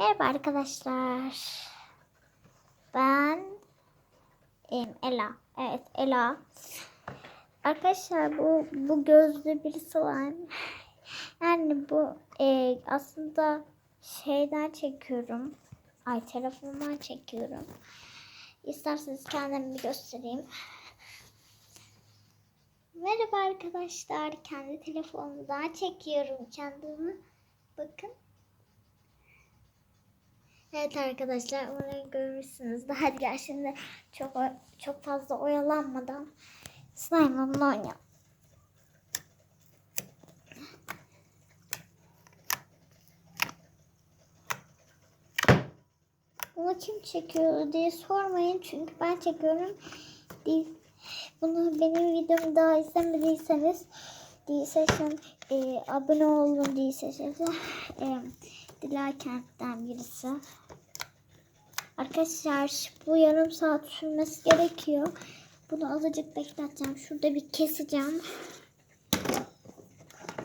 Merhaba arkadaşlar. Ben Ela. Evet Ela. Arkadaşlar bu bu gözlü bir slime. Yani bu e, aslında şeyden çekiyorum. Ay telefondan çekiyorum. İsterseniz kendimi bir göstereyim. Merhaba arkadaşlar. Kendi telefonumdan çekiyorum kendimi. Bakın. Evet arkadaşlar umarım görmüşsünüzdür. Hadi gel şimdi çok çok fazla oyalanmadan slime'ımla oynayalım. Bunu kim çekiyor diye sormayın çünkü ben çekiyorum. Değil. Bunu benim videomu daha izlemediyseniz değilse e, abone olun değilse şimdi e, Dila Kent'ten birisi. Arkadaşlar bu yarım saat sürmesi gerekiyor. Bunu azıcık bekleteceğim. Şurada bir keseceğim.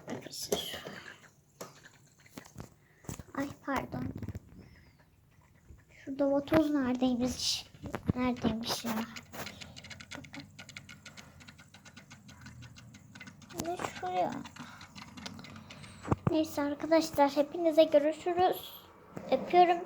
Arkadaşlar. Ay pardon. Şurada vatoz neredeymiş? Neredeymiş ya? Ne şuraya? Neyse arkadaşlar hepinize görüşürüz. Öpüyorum